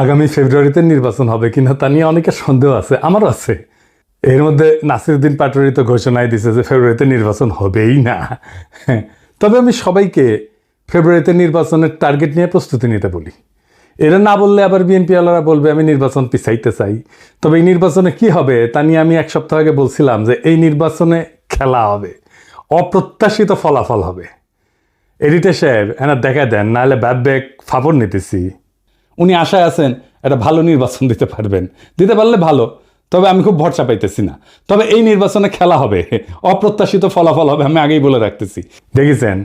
আগামী ফেব্রুয়ারিতে নির্বাচন হবে কিনা তা নিয়ে অনেকের সন্দেহ আছে, আমারও আছে। এর মধ্যে নাসিরুদ্দিন পাটোয়ারি তো ঘোষণায় দিছে যে ফেব্রুয়ারিতে নির্বাচন হবেই না। তবে আমি সবাইকে ফেব্রুয়ারিতে নির্বাচনের টার্গেট নিয়ে প্রস্তুতি নিতে বলি। এরা না বললে আবার বিএনপি আলারা বলবে, আমি নির্বাচন পিছাইতে চাই। তবে এই নির্বাচনে কি হবে তা নিয়ে আমি এক সপ্তাহ আগে বলছিলাম যে এই নির্বাচনে খেলা হবে। অপ্রত্যাশিত ফলাফল হবে। এডিটর সাহেব এনার দেখা দেন, নাহলে ব্যাব ব্যাগ ফাপড় নিতেছি। উনি আশায় আছেন একটা ভালো নির্বাচন দিতে পারবেন। দিতে পারলে ভালো, তবে আমি খুব ভরসা পাইতেছি না। তবে এই নির্বাচনে খেলা হবে, অপ্রত্যাশিত ফলাফল হবে আমি আগেই বলে রাখতেছি। দেখেছেন?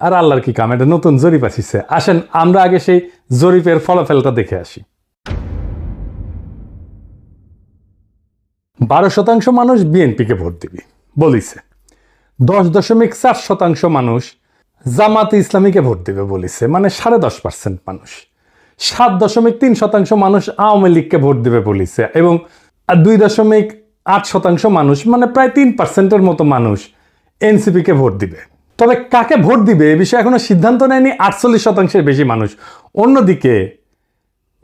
আর আল্লাহর কি কাম? এটা নতুন জরিপ আসিছে। আসেন, আমরা আগে সেই জরিপের ফলাফলটা দেখে আসি। বারো শতাংশ মানুষ বিএনপিকে ভোট দিবি, বলিছে। দশ দশমিক চার শতাংশ মানুষ জামাত ইসলামীকে ভোট দিবে, বলিছে। মানে সাড়ে দশ পার্সেন্ট মানুষ। সাত দশমিক তিন শতাংশ মানুষ আওয়ামী লীগকে ভোট দিবে বলিছে এবং দুই দশমিক আট শতাংশ মানুষ মানে প্রায় তিন পার্সেন্টের মতো মানুষ এনসিপিকে ভোট দিবে। তবে কাকে ভোট দিবে এ বিষয়ে এখনও সিদ্ধান্ত নেয়নি। আটচল্লিশ শতাংশের বেশি মানুষ। অন্যদিকে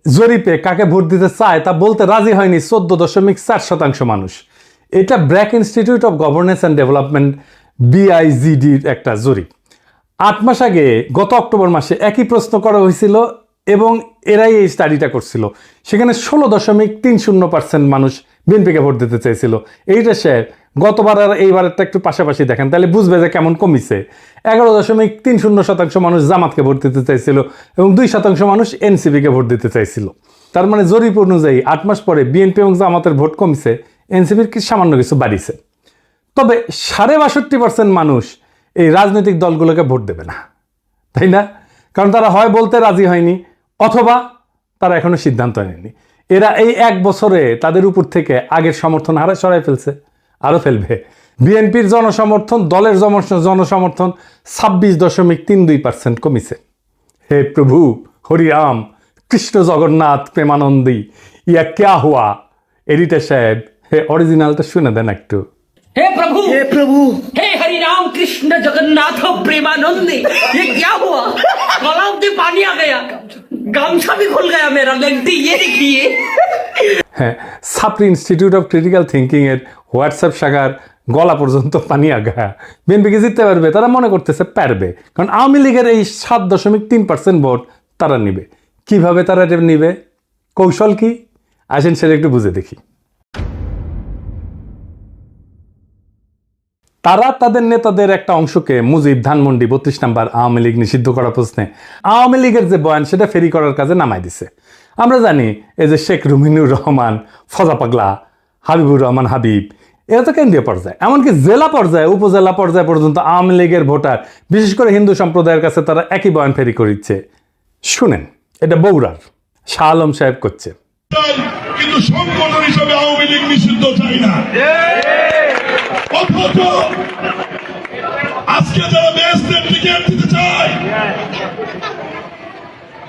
জরিপে কাকে ভোট দিতে চায় তা বলতে রাজি হয়নি চোদ্দ দশমিক চার শতাংশ মানুষ। এটা BRAC institute of governance and development, বিআইজিডির একটা জরিপ। আট মাস আগে গত অক্টোবর মাসে একই প্রশ্ন করা হয়েছিল এবং এরাই এই স্টাডিটা করছিল। সেখানে ষোলো দশমিক তিন শূন্য পার্সেন্ট মানুষ বিএনপিকে ভোট দিতে চাইছিল এইটা স্যার গতবার আর এইবারেরটা একটু পাশাপাশি দেখেন, তাহলে বুঝবে যে কেমন কমিছে। এগারো দশমিক তিন শূন্য শতাংশ মানুষ জামাতকে ভোট দিতে চাইছিল এবং দুই শতাংশ মানুষ এনসিপিকে ভোট দিতে চাইছিল। তার মানে জরিপ অনুযায়ী আট মাস পরে বিএনপি এবং জামাতের ভোট কমছে এনসিপির কি সামান্য কিছু বাড়িছে। তবে সাড়ে বাষট্টি পার্সেন্ট মানুষ এই রাজনৈতিক দলগুলোকে ভোট দেবে না। তাই না? কারণ তারা হয় বলতে রাজি হয়নি অথবা তারা এখনও সিদ্ধান্ত নেয়নি। এরা এই এক বছরে তাদের উপর থেকে আগের সমর্থন হারা সরাই ফেলছে আরও ফেলবে। বিএনপির জনসমর্থন, দলের জনসমর্থন ছাব্বিশ দশমিক তিন দুই পার্সেন্ট কমিছে। হে প্রভু, হরিরাম, কৃষ্ণ জগন্নাথ প্রেমানন্দী, ইয়া ক্যা হুয়া? এডিটার সাহেব, হে অরিজিনালটা শুনে দেন একটু। हे प्रभु हे प्रभु हे हरि राम कृष्ण जगन्नाथ प्रेमानंदी ये क्या हुआ गलाव से पानी आ गया गामछा भी खुल गया मेरा लगती ये देखिए হ্যাঁ সাপ্রি ইনস্টিটিউট অফ ক্রিটিক্যাল থিঙ্কিং এর হোয়াটসঅ্যাপ শাখার গলা পর্যন্ত পানি আগা বিএনপিকে জিততে পারবে তারা মনে করতেছে পারবে কারণ আওয়ামী লীগের এই সাত দশমিক তিন পার্সেন্ট ভোট তারা নিবে কিভাবে তারা এটা নিবে কৌশল কি আসেন সেটা একটু বুঝে দেখি তারা তাদের নেতাদের একটা অংশকে মুজিব ধানমন্ডি বত্রিশ নাম্বার আওয়ামী লীগ নিষিদ্ধ করা প্রশ্নে আওয়ামী লীগের যে বয়ান সেটা ফেরি করার কাজে নামাই দিছে। আমরা জানি এই যে শেখ রুমিনুর রহমান ফজা পাগলা হাবিবুর রহমান হাবিব এরা তো কেন্দ্রীয় পর্যায়ে। এমনকি জেলা পর্যায়ে উপজেলা পর্যায়ে পর্যন্ত আওয়ামী লীগের ভোটার বিশেষ করে হিন্দু সম্প্রদায়ের কাছে তারা একই বয়ান ফেরি করিচ্ছে। শুনেন এটা বগুড়ার শাহ আলম সাহেব করছে। কিন্তু সংগঠন হিসেবে আওয়ামী লীগ নিষিদ্ধ চাই না। অথচ আজকে যারা দেশদের টিকিট দিতে চায়,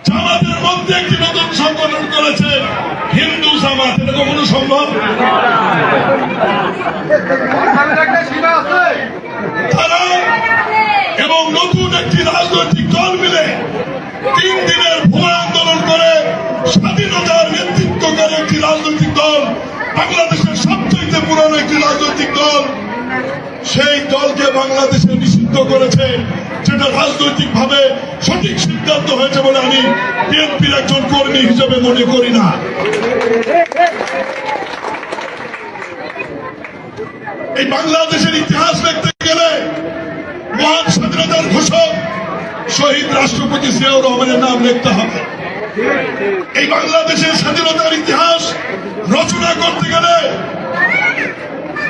জামাতের মধ্যে একটি নতুন সংগঠন করেছে হিন্দু জামাত। এটা কখনো সম্ভব? তারা এবং নতুন একটি রাজনৈতিক দল মিলে তিন দিনের ভুয়া আন্দোলন করে স্বাধীনতার নেতৃত্ব করে একটি রাজনৈতিক দল, বাংলাদেশের সবচেয়ে পুরনো একটি রাজনৈতিক দল। সেই দলকে বাংলাদেশে নিষিদ্ধ করেছে, যেটা রাজনৈতিক ভাবে সঠিক সিদ্ধান্ত হয়েছে বলে আমি বিএনপির একজন কর্মী হিসেবে মনে করি না। এই বাংলাদেশের ইতিহাস দেখতে গেলে মহান স্বাধীনতার ঘোষক শহীদ রাষ্ট্রপতি জিয়াউর রহমানের নাম লিখতে হবে। এই বাংলাদেশের স্বাধীনতার ইতিহাস রচনা করতে গেলে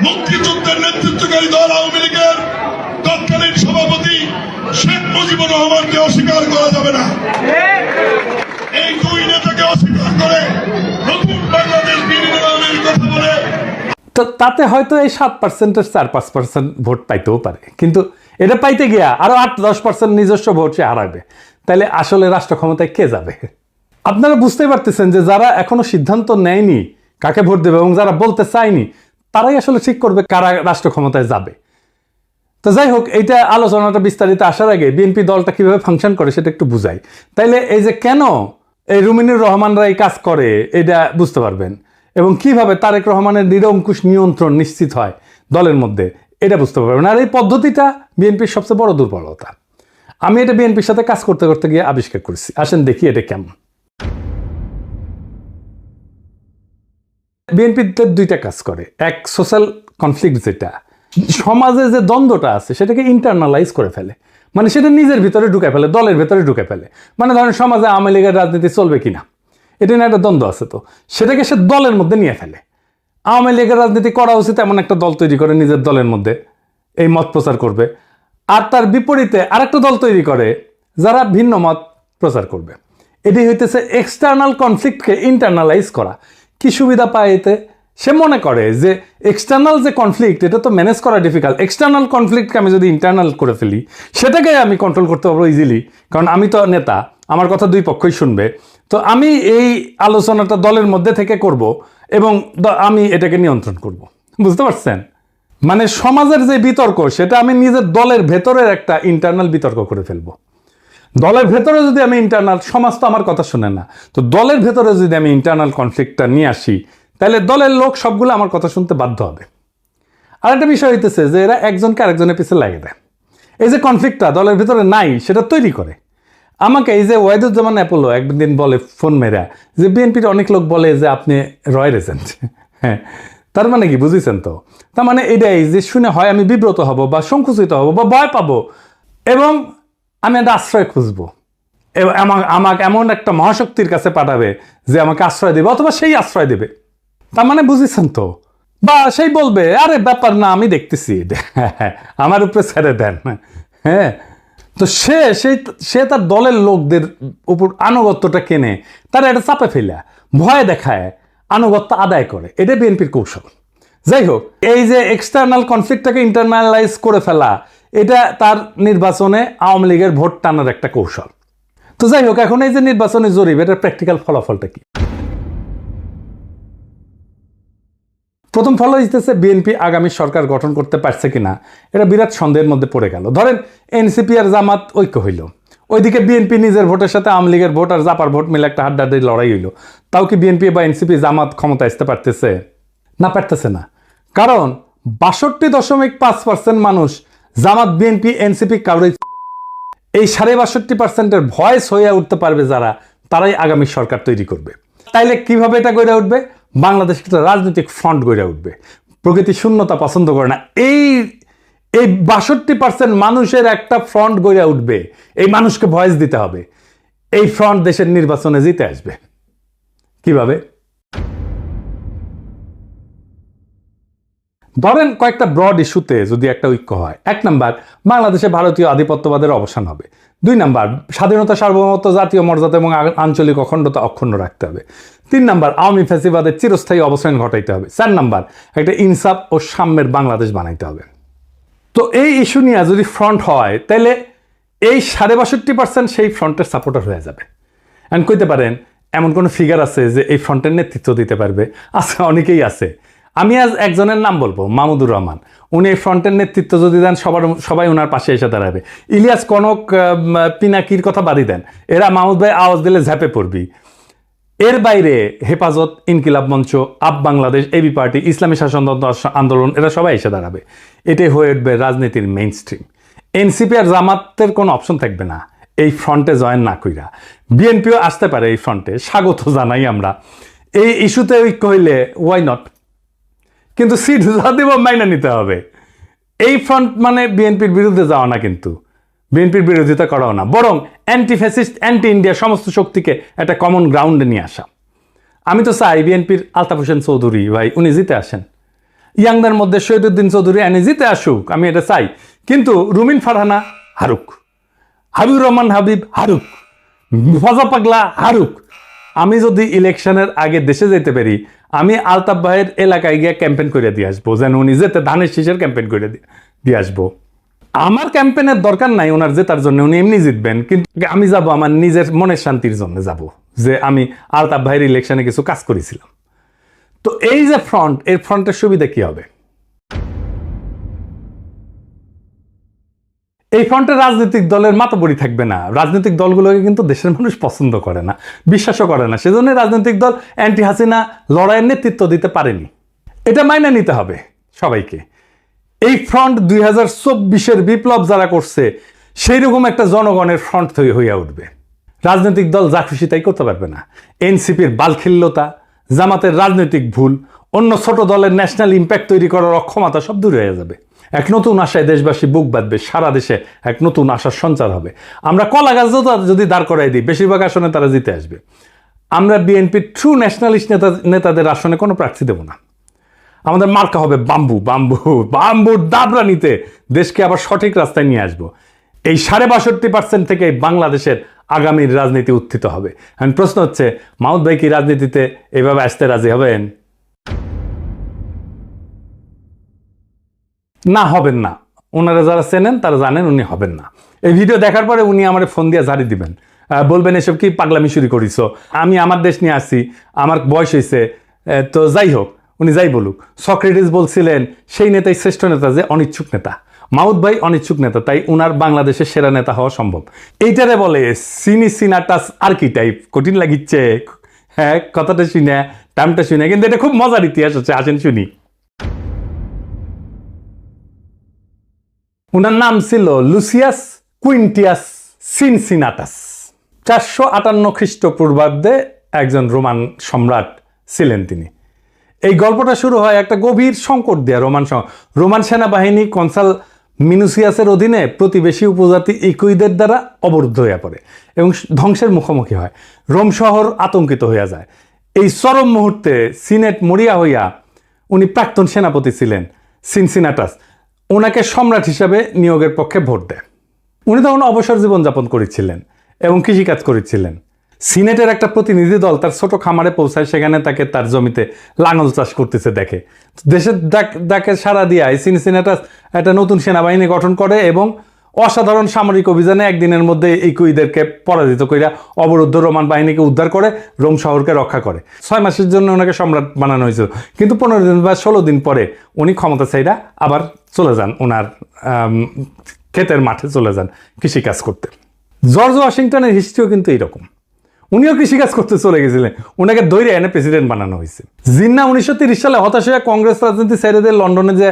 মুক্তিযুদ্ধের নেতৃত্বকারী দল আওয়ামী লীগের তৎকালীন সভাপতি শেখ মুজিবুর রহমানকে অস্বীকার করা যাবে না। এই দুই নেতাকে অস্বীকার করে নতুন বাংলাদেশ বিনির্মাণের কথা বলে। তো তাতে হয়তো এই সাত পার্সেন্টের চার পাঁচ পার্সেন্ট ভোট পাইতেও পারে। কিন্তু এটা পাইতে গিয়া আরও আট দশ পার্সেন্ট নিজস্ব ভোট সে হারাবে। তাহলে আসলে রাষ্ট্র ক্ষমতায় কে যাবে? আপনারা বুঝতেই পারতেছেন যে যারা এখনও সিদ্ধান্ত নেয়নি কাকে ভোট দেবে এবং যারা বলতে চায়নি তারাই আসলে ঠিক করবে কারা রাষ্ট্র ক্ষমতায় যাবে। তো যাই হোক, এইটা আলোচনাটা বিস্তারিত আসার আগে বিএনপি দলটা কীভাবে ফাংশন করে সেটা একটু বুঝাই। তাইলে এই যে কেন এই রুমিনুর রহমানরা এই কাজ করে এটা বুঝতে পারবেন। এবং কীভাবে তারেক রহমানের নিরঙ্কুশ নিয়ন্ত্রণ নিশ্চিত হয় দলের মধ্যে, এটা বুঝতে পারবেন। আর এই পদ্ধতিটা বিএনপির সবচেয়ে বড় দুর্বলতা। আমি এটা বিএনপির সাথে কাজ করতে করতে গিয়ে আবিষ্কার করেছি। আসেন দেখি এটা কেমন। বিএনপিতে দুইটা কাজ করে। এক সোশ্যাল কনফ্লিক্ট যেটা, সমাজে যে দ্বন্দ্বটা আছে, সেটাকে ইন্টারনালাইজ করে ফেলে। মানে সেটা নিজের ভিতরে ঢুকে ফেলে, দলের ভিতরে ঢুকে ফেলে। মানে ধরেন সমাজে আওয়ামী লীগের রাজনীতি চলবে কিনা? এটা নিয়ে একটা দ্বন্দ্ব আছে তো। সেটাকে সে দলের মধ্যে নিয়ে ফেলে। আওয়ামী লীগের রাজনীতি করা উচিত এমন একটা দল তৈরি করে নিজের দলের মধ্যে, এই মত প্রচার করবে। আর তার বিপরীতে আরেকটা দল তৈরি করে, যারা ভিন্ন মত প্রচার করবে। এটি হইতেছে এক্সটার্নাল কনফ্লিক্টকে ইন্টারনালাইজ করা। কি সুবিধা পায় এতে? সে মনে করে যে এক্সটার্নাল যে কনফ্লিক্ট এটা তো ম্যানেজ করা ডিফিকাল্ট এক্সটার্নাল কনফ্লিক্টকে আমি যদি ইন্টারনাল করে ফেলি, সেটাকে আমি কন্ট্রোল করতে পারব ইজিলি কারণ আমি তো নেতা, আমার কথা দুই পক্ষই শুনবে। তো আমি এই আলোচনাটা দলের মধ্যে থেকে করব এবং আমি এটাকে নিয়ন্ত্রণ করব। বুঝতে পারছেন? মানে সমাজের যে বিতর্ক, সেটা আমি নিজের দলের ভেতরের একটা ইন্টারনাল বিতর্ক করে ফেলব। দলের ভেতরে যদি আমি ইন্টারনাল সমাজ তো আমার কথা শুনে না। তো দলের ভেতরে যদি আমি ইন্টারনাল কনফ্লিক্টটা নিয়ে আসি, তাহলে দলের লোক সবগুলো আমার কথা শুনতে বাধ্য হবে। আর একটা বিষয় হইতেছে যে এরা একজনকে আরেকজনের পিছনে লাগিয়ে দেয়। এই যে কনফ্লিক্টটা দলের ভিতরে নাই, সেটা তৈরি করে। আমাকে এই যে ওয়াইদুজ্জামান অ্যাপোলো একদিন বলে ফোন মেরা, যে বিএনপির অনেক লোক বলে যে আপনি রয় রেজেন্ট হ্যাঁ তার মানে কি বুঝেছেন তো? তার মানে এটাই যে শুনে হয় আমি বিব্রত হব বা সংকুচিত হব বা ভয় পাবো। এবং আমি একটা আশ্রয় খুঁজবো। আমাকে এমন একটা মহাশক্তির কাছে পাঠাবে যে আমাকে আশ্রয় দেবে, অথবা সেই আশ্রয় দেবে। তার মানে বুঝেছেন তো? বা সেই বলবে, আরে, ব্যাপার না, আমি দেখতেছি। আমার উপরে ছেড়ে দেন। হ্যাঁ? তো সে সেই সে তার দলের লোকদের উপর আনুগত্যটা কেনে, তারা এটা চাপে ফেলা, ভয় দেখায়, আনুগত্য আদায় করে। এটা বিএনপির কৌশল। যাই হোক, এই যে এক্সটার্নাল কনফ্লিক্টটাকে ইন্টারনালাইজ করে ফেলা এটা তার নির্বাচনে আওয়ামী লীগের ভোট টানার একটা কৌশল। তো যাই হোক, এখন এই যে নির্বাচনে জরিপ, এটার প্র্যাকটিক্যাল ফলাফলটা কি? প্রথম ফল হইতেছে বিএনপি আগামী সরকার গঠন করতে পারছে কিনা, এটা বিরাট সন্দেহের মধ্যে পড়ে গেল। ধরেন এনসিপি আর জামাত ঐক্য হইল। ওইদিকে বিএনপি নিজের ভোটের সাথে আওয়ামী লীগের ভোট আর জাপার ভোট মিলে একটা হাড্ডাহাড্ডি লড়াই হইল। তাও কি বিএনপি বা এনসিপি জামাত ক্ষমতা আসতে পারতেছে? না পারতেছে না। কারণ, বাষট্টি দশমিক পাঁচ পার্সেন্ট মানুষ জামাত, বিএনপি, এনসিপি কারোই এই সাড়ে বাষট্টি পার্সেন্টের ভয়েস হয়ে উঠতে পারবে যারা, তারাই আগামী সরকার তৈরি করবে। তাইলে কীভাবে এটা গড়ে উঠবে? বাংলাদেশ একটা রাজনৈতিক ফ্রন্ট গড়ে উঠবে। প্রকৃতি শূন্যতা পছন্দ করে না। এই এই বাষট্টি পার্সেন্ট মানুষের একটা ফ্রন্ট গড়ে উঠবে। এই মানুষকে ভয়েস দিতে হবে। এই ফ্রন্ট দেশের নির্বাচনে জিতে আসবে। কীভাবে? ধরেন কয়েকটা ব্রড ইস্যুতে যদি একটা ঐক্য হয়। এক নাম্বার, বাংলাদেশে ভারতীয় আধিপত্যবাদের অবসান হবে। দুই নাম্বার, স্বাধীনতা সার্বভৌমত্ব, জাতীয় মর্যাদা এবং আঞ্চলিক অখণ্ডতা অক্ষুণ্ণ রাখতে হবে। তিন নাম্বার, আওয়ামী ফ্যাসিবাদের চিরস্থায়ী অবসান ঘটাইতে হবে। চার নাম্বার, একটা ইনসাফ ও সাম্যের বাংলাদেশ বানাইতে হবে। তো এই ইস্যু নিয়ে যদি ফ্রন্ট হয়, তাহলে এই সাড়ে বাষট্টি পার্সেন্ট সেই ফ্রন্টের সাপোর্টার হয়ে যাবে। অ্যান্ড কইতে পারেন, এমন কোনো ফিগার আছে যে এই ফ্রন্টের নেতৃত্ব দিতে পারবে? আছে অনেকেই আছে। আমি আজ একজনের নাম বলব মামুদুর রহমান। উনি ফ্রন্টের নেতৃত্ব যদি দেন, সবার, সবাই ওনার পাশে এসে দাঁড়াবে। ইলিয়াস কনক পিনাকির কথা বাড়ি দেন। এরা মাহমুদ ভাই আওয়াজ দিলে ঝাঁপে পড়বি। এর বাইরে হেফাজত, ইনকিলাব মঞ্চ, আপ বাংলাদেশ, এবি পার্টি, ইসলামী শাসনতন্ত্র আন্দোলন, এরা সবাই এসে দাঁড়াবে। এটাই হয়ে উঠবে রাজনীতির মেইন স্ট্রিম এনসিপি আর জামাতের কোনো অপশন থাকবে না। এই ফ্রন্টে জয়েন না কইরা। বিএনপিও আসতে পারে এই ফ্রন্টে, স্বাগত জানাই আমরা। এই ইস্যুতে ঐক্য হইলে ওয়াই নট কিন্তু সিট যা দিব মাইনা নিতে হবে। এই ফ্রন্ট মানে বিএনপির বিরুদ্ধে যাওয়া না কিন্তু। বিএনপির বিরোধিতা করাও না। বরং অ্যান্টি ফ্যাসিস্ট অ্যান্টি ইন্ডিয়া সমস্ত শক্তিকে একটা কমন গ্রাউন্ডে নিয়ে আসা। আমি তো চাই বিএনপির আলতাফ হোসেন চৌধুরী ভাই, উনি জিতে আসেন। ইয়াংদের মধ্যে শহীদুদ্দিন চৌধুরী এনে জিতে আসুক, আমি এটা চাই। কিন্তু রুমিন ফারহানা, হারুক। হাবিবুর রহমান হাবিব, হারুক। ফজা পাগলা, হারুক। আমি যদি ইলেকশনের আগে দেশে যেতে পারি আমি আলতাফ ভাইয়ের এলাকায় গিয়ে ক্যাম্পেন করে দিয়ে আসব, যেন উনি যেতে ধানের শীষের ক্যাম্পেন করে দিয়ে- আসব। আমার ক্যাম্পেনের দরকার নাই ওনার জেতার জন্য, উনি এমনি জিতবেন, কিন্তু আমি যাব আমার নিজের মনের শান্তির জন্য যাব, যে আমি আলতাফ ভাইয়ের ইলেকশনে কিছু কাজ করেছিলাম। তো এই যে ফ্রন্ট এর ফ্রন্টের সুবিধা কি হবে? এই ফ্রন্টে রাজনৈতিক দলের মাতবরি থাকবে না। রাজনৈতিক দলগুলোকে কিন্তু দেশের মানুষ পছন্দ করে না, বিশ্বাসও করে না। সেজন্য রাজনৈতিক দল অ্যান্টি হাসিনা লড়াইয়ের নেতৃত্ব দিতে পারেনি। এটা মাইনে নিতে হবে সবাইকে। এই ফ্রন্ট দুই হাজার চব্বিশের বিপ্লব যারা করছে সেই রকম একটা জনগণের ফ্রন্ট তৈরি হইয়া উঠবে। রাজনৈতিক দল যা খুশি তাই করতে পারবে না। এনসিপির বালখিল্যতা জামাতের রাজনৈতিক ভুল অন্য ছোট দলের ন্যাশনাল ইম্প্যাক্ট তৈরি করার অক্ষমতা সব দূর হয়ে যাবে। এক নতুন আশায় দেশবাসী বুক বাঁধবে, সারা দেশে এক নতুন আশার সঞ্চার হবে। আমরা কলা গাছ যদি দাঁড় করাই দিই, বেশিরভাগ আসনে তারা জিতে আসবে। আমরা বিএনপির ট্রু ন্যাশনালিস্ট নেতা, নেতাদের আসনে কোনো প্রার্থী দেব না। আমাদের মার্কা হবে বাম্বু বাম্বু, বাম্বুর দাবরা নিতে দেশকে আবার সঠিক রাস্তায় নিয়ে আসব। এই সাড়ে বাষট্টি পার্সেন্ট থেকে বাংলাদেশের আগামীর রাজনীতি উত্থিত হবে। এখন প্রশ্ন হচ্ছে মাউদ ভাই কি রাজনীতিতে এভাবে আসতে রাজি হবেন? না, হবেন না। ওনারা যারা চেনেন, তারা জানেন উনি হবেন না। এই ভিডিও দেখার পরে উনি আমার ফোন দিয়ে ঝাড়ি দিবেন। বলবেন, এসব কি পাগলামি শুরু করিস আমি আমার দেশ নিয়ে আসি, আমার বয়স হয়েছে তো যাই হোক, উনি যাই বলুক। সক্রেটিস বলছিলেন, সেই নেতাই শ্রেষ্ঠ নেতা যে অনিচ্ছুক নেতা। মাউদ ভাই অনিচ্ছুক নেতা, তাই উনার বাংলাদেশের সেরা নেতা হওয়া সম্ভব। এইটারে বলে, সিনি সিনাটাস আর কি টাইপ কঠিন লাগিচ্ছে। হ্যাঁ কথাটা শুনে টাইমটা শুনে। কিন্তু এটা খুব মজার ইতিহাস হচ্ছে, আসেন শুনি। ওনার নাম ছিল লুসিয়াস কুইন্টিয়াস সিনসিনাটাস। চারশো আটান্ন খ্রিস্টপূর্বাব্দে একজন রোমান সম্রাট ছিলেন তিনি। এই গল্পটা শুরু হয় একটা গভীর সংকট দেয়া, রোমান রোমান সেনাবাহিনী কনসাল মিনুসিয়াসের অধীনে প্রতিবেশী উপজাতি ইকুইদের দ্বারা অবরুদ্ধ হয়ে পড়ে এবং ধ্বংসের মুখোমুখি হয়। রোম শহর আতঙ্কিত হইয়া যায়। এই চরম মুহূর্তে সিনেট মরিয়া হইয়া উনি প্রাক্তন সেনাপতি ছিলেন, সিনসিনাটাস। ওনাকে সম্রাট হিসাবে নিয়োগের পক্ষে ভোট দেয়। উনি তখন অবসর জীবনযাপন করেছিলেন এবং কৃষিকাজ করেছিলেন। সিনেটের একটা প্রতিনিধি দল তার ছোট খামারে পৌঁছায়, সেখানে তাকে তার জমিতে লাঙল চাষ করতেছে দেখে। দেশের ডাক ডাকে সারা দিয়ে সিনসিনাটাস একটা নতুন সেনাবাহিনী গঠন করে এবং অসাধারণ সামরিক অভিযানে একদিনের মধ্যে ইকুইদেরকে কুইদেরকে পরাজিত কইরা অবরুদ্ধ রোমান বাহিনীকে উদ্ধার করে রোম শহরকে রক্ষা করে। ছয় মাসের জন্য ওনাকে সম্রাট বানানো হয়েছিল। কিন্তু পনেরো দিন বা ষোলো দিন পরে উনি ক্ষমতা চাইরা আবার চলে যান ওনার ক্ষেতের মাঠে চলে যান কৃষিকাজ করতে। জর্জ ওয়াশিংটনের হিস্ট্রিও কিন্তু এইরকম। উনিও কৃষিকাজ করতে চলে গেছিলেন। ওনাকে ধৈর্য এনে প্রেসিডেন্ট বানানো হয়েছে। জিন্না উনিশশো তিরিশ সালে হতাশ হয়ে কংগ্রেস রাজনীতি ছেড়ে লন্ডনে যে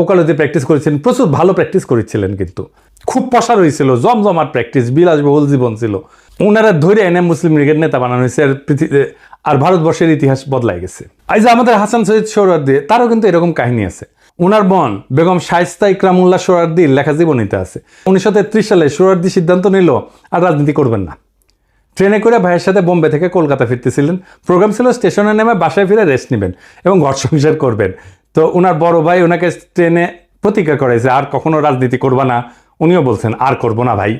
ওকালতি প্র্যাকটিস করেছিলেন প্রচুর ভালো প্র্যাকটিস করেছিলেন কিন্তু। খুব প্রসার হয়েছিল, জমজমাট প্র্যাকটিস বিলাসবহুল জীবন ছিল। ওনারা ধৈর্য এনে মুসলিম লীগের নেতা বানানো হয়েছে আর আর ভারতবর্ষের ইতিহাস বদলাই গেছে। আজ আমাদের হাসান সৈয়দ সোহরার্দি তারও কিন্তু এরকম কাহিনী আছে। উনার বোন বেগম শাইস্তা ইকরামুল্লাহ সোহরার্দির লেখা জীবনীতে আছে। উনিশশো তেত্রিশ সালে সোহরার্দি সিদ্ধান্ত নিল, আর রাজনীতি করবেন না। ট্রেনে করে ভাইয়ের সাথে বোম্বে থেকে কলকাতা ফিরতেছিলেন। প্রোগ্রাম ছিল স্টেশনে নেমে বাসায় ফিরে রেস্ট নেবেন এবং ঘর সংসার করবেন। তো ওনার বড় ভাই ওনাকে ট্রেনে প্রতিজ্ঞা করেছে আর কখনো রাজনীতি করবা না। উনিও বলছেন, আর করব না ভাই।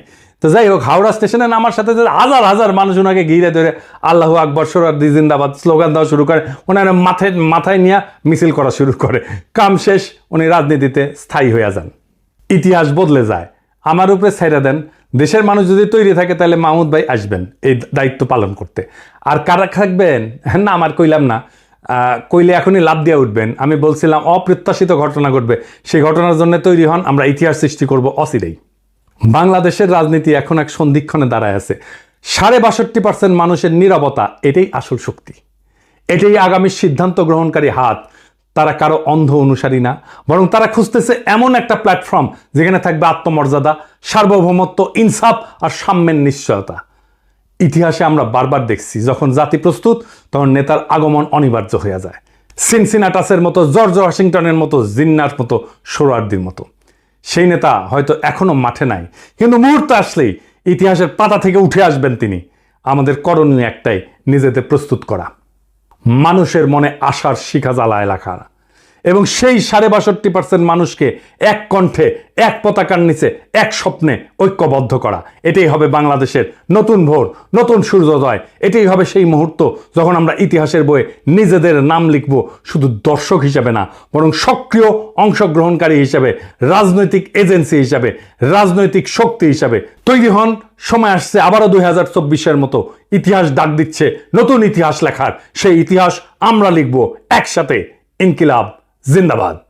তো যাই হোক, হাওড়া স্টেশনে নামার সাথে হাজার হাজার মানুষ ওনাকে ঘিরে ধরে আল্লাহ আকবর সরার্দি জিন্দাবাদ স্লোগান দেওয়া শুরু করে। ওনার মাথায় মাথায় নিয়ে মিছিল করা শুরু করে। কাম শেষ, উনি রাজনীতিতে স্থায়ী হয়ে যান। ইতিহাস বদলে যায়। আমার উপরে ছেড়ে দেন। দেশের মানুষ যদি তৈরি থাকে, তাহলে মাহমুদ ভাই আসবেন এই দায়িত্ব পালন করতে। আর কারা থাকবেন? হ্যাঁ না, আমার কইলাম না। কইলে এখনই লাভ দিয়ে উঠবেন। আমি বলছিলাম, অপ্রত্যাশিত ঘটনা ঘটবে। সেই ঘটনার জন্য তৈরি হন, আমরা ইতিহাস সৃষ্টি করব অচিরেই। বাংলাদেশের রাজনীতি এখন এক সন্ধিক্ষণে দাঁড়ায় আছে। সাড়ে বাষট্টি পার্সেন্ট মানুষের নীরবতা, এটাই আসল শক্তি। এটাই আগামী সিদ্ধান্ত গ্রহণকারী হাত। তারা কারও অন্ধ অনুসারী না, বরং তারা খুঁজতেছে এমন একটা প্ল্যাটফর্ম যেখানে থাকবে আত্মমর্যাদা, সার্বভৌমত্ব, ইনসাফ আর সাম্যের নিশ্চয়তা। ইতিহাসে আমরা বারবার দেখছি, যখন জাতি প্রস্তুত, তখন নেতার আগমন অনিবার্য হয়ে যায়। সিনসিনাটাসের মতো, জর্জ ওয়াশিংটনের মতো, জিন্নার মতো, সোরার্দির মতো। সেই নেতা হয়তো এখনও মাঠে নাই, কিন্তু মুহূর্ত আসলেই ইতিহাসের পাতা থেকে উঠে আসবেন তিনি। আমাদের করণীয় একটাই, নিজেদের প্রস্তুত করা। মানুষের মনে আশার শিখা জ্বালায় লেখা এবং সেই সাড়ে বাষট্টি পার্সেন্ট মানুষকে এক কণ্ঠে, এক পতাকার নিচে, এক স্বপ্নে ঐক্যবদ্ধ করা। এটাই হবে বাংলাদেশের নতুন ভোর, নতুন সূর্যোদয়। এটাই হবে সেই মুহূর্ত যখন আমরা ইতিহাসের বইয়ে নিজেদের নাম লিখব শুধু দর্শক হিসাবে না, বরং সক্রিয় অংশগ্রহণকারী হিসাবে, রাজনৈতিক এজেন্সি হিসাবে, রাজনৈতিক শক্তি হিসাবে তৈরি হন। সময় আসছে আবারও দুই হাজার চব্বিশের মতো ইতিহাস ডাক দিচ্ছে, নতুন ইতিহাস লেখার। সেই ইতিহাস আমরা লিখব একসাথে, ইনকিলাব। জিন্দাবাদ